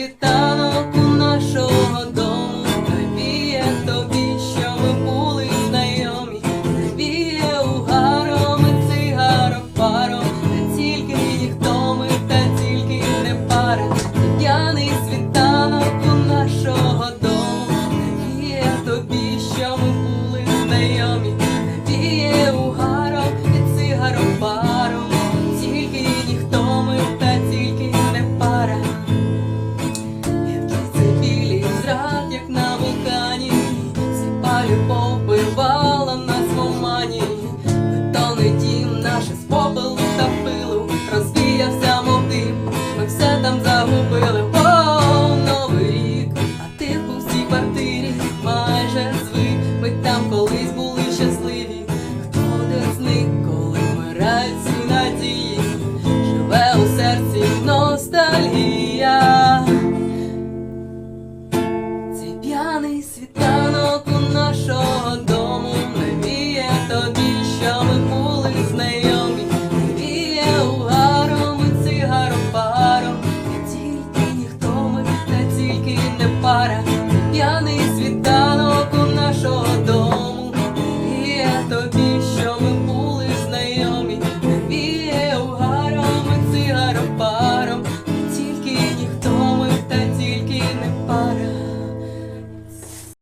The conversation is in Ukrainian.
evitando повбивала нас в омані, бетонний дім наш з попелу та пилу. Розвіявся, мов дим, ми все там загубили. О, новий рік, а ти по всій квартирі. Майже звик, ми там колись були щасливі. the